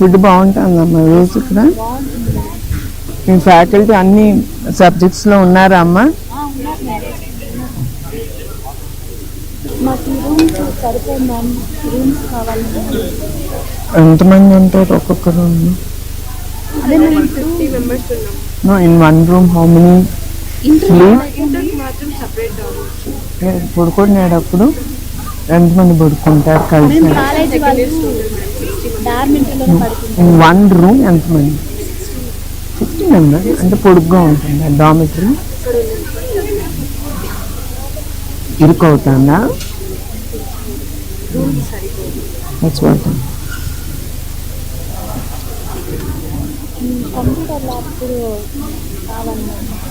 Food బాగుంటుందమ్మా రోజు ఇక్కడ మీ faculty అన్ని సబ్జెక్ట్స్లో ఉన్నారా అమ్మా. ఎంతమంది ఉంటారు ఒక్కొక్క room in one room how many Sleep? పడుకునేటప్పుడు ఎంతమంది పడుకుంటారు కలిసి? వన్ రూమ్ ఎంతమంది? ఫిఫ్టీ మెంబర్స్ అంటే పొడుగ్గా ఉంటుంది డామిటరీ ఇరుకు అవుతుందా దట్స్ వాట్ కంప్యూటర్ ల్యాబ్ కూడా కావాలి?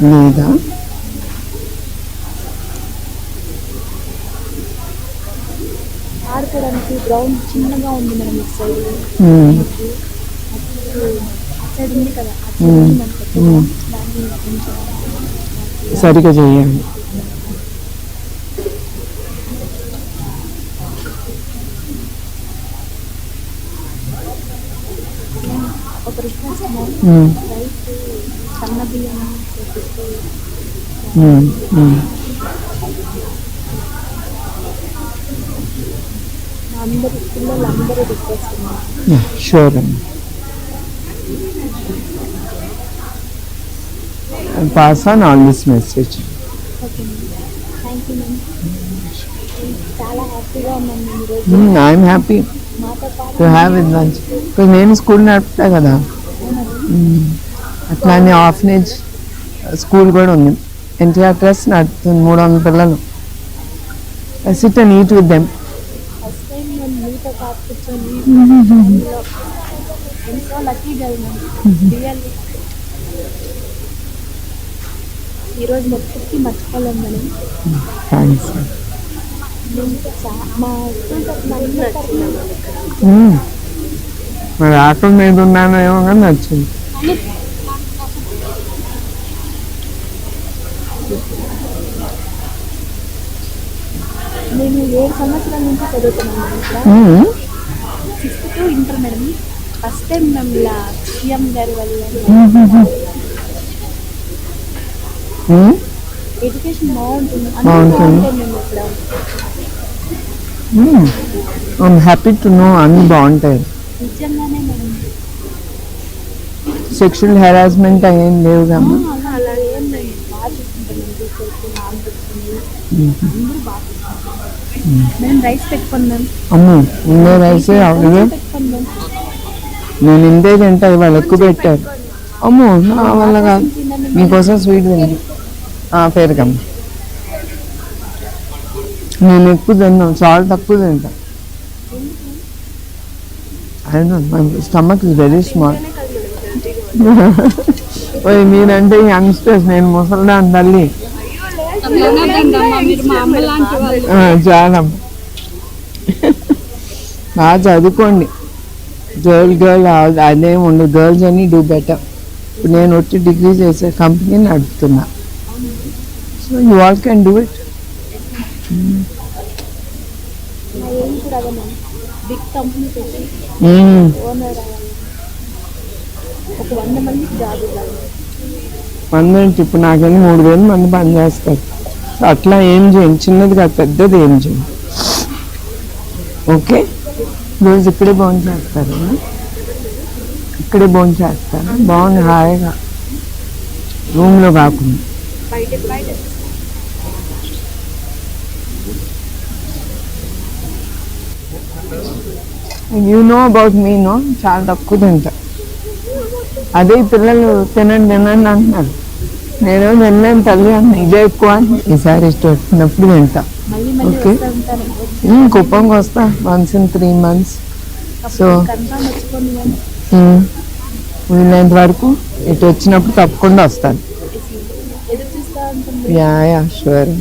మ్యామ్ లేదా? గ్రౌండ్ చిన్నగా ఉంది మేడం ఇటు సైడ్ మ్మ్. అటు సైడ్ ఉంది కదా అటు మ్మ్. ఉంది మనకి మ్మ్. దాన్ని కొంచెం సరిగా చేయండి. ఒక అందరి పిల్లలు అందరూ request pass on all this message. happy మాతో పాటు to have it lunch. Because నేను స్కూల్ నడుపుతా కదా. అట్లానే ఆఫనేజ్ స్కూల్ కూడా ఉంది. ఎన్టీఆర్ ట్రస్ట్ నడుపుతుంది మూడు వందల పిల్లలు. Sit and eat with them first time మేము మీతో పాటు కూర్చొని ఎంతో రియల్లీ ఈరోజు మొత్తం మర్చిపోలేం మేడం థ్యాంక్స్ మేము చా- మా స్కూల్ తరఫున అందరి తరఫున మరి ఆకలి మీద ఉన్నానో ఏమో కానీ నచ్చింది. నేను ఏడు సంవత్సరాల నుంచి చదువుతున్నాను. Sixth to inter madam. First time మేము ఇలా సీఎం గారి వల్ల. ఎడ్యుకేషన్ బాగుంటుంది. బాగుంటుంది. happy to know అన్ని బాగుంటాయి. సెక్షువల్ హెరాస్మెంట్ అయ్యేం లేవు అమ్మో ఉండే రైసే నేను ఇంతే తింటా ఇవాళ ఎక్కువ పెట్టారు. అమ్మో నా వల్ల కాదు. మీకోసం స్వీట్ తింది పేరుకమ్మ. నేను ఎక్కువ తిన్నాను చాలా తక్కువ తింటా. అయినా స్టమక్ ఇస్ వెరీ స్మాల్. మీరంటే యంగ్స్టర్స్ నేను ముసలిదాన్ని తల్లి. జానమ్మ బాగా చదువుకోండి. గర్ల్ గర్ల్ అదేం ఉండదు గర్ల్స్ అని డూ బెటర్. ఇప్పుడు నేను వచ్చి డిగ్రీ చేసే company నడుపుతున్నా. So you all can do it. Company ఒక వంద మందికి జాబ్ మంది ఇప్పుడు నాకైనా మూడు వేలు మంది పని చేస్తారు. అట్లా ఏం చేయండి చిన్నది కాదు పెద్దది ఏం చేయండి ఓకే? రోజు ఇక్కడే భోజనం చేస్తారు ఇక్కడే భోజనం చేస్తారు. బాగుంది హాయిగా. రూమ్లో కాకుండా. You know about me no చాలా తక్కువ తింటారు అదే పిల్లలు తినండి తినండి అంటున్నారు. నేను తినలేను తల్లి అన్న ఇదే ఎక్కువ ఈసారి ఇష్టం వచ్చినప్పుడు తింటా ఉమ్, కుప్పంకి వస్తా. Once in three months. So వీలైనంత వరకు ఇటు వచ్చినప్పుడు తప్పకుండా వస్తాను. Yeah yeah sure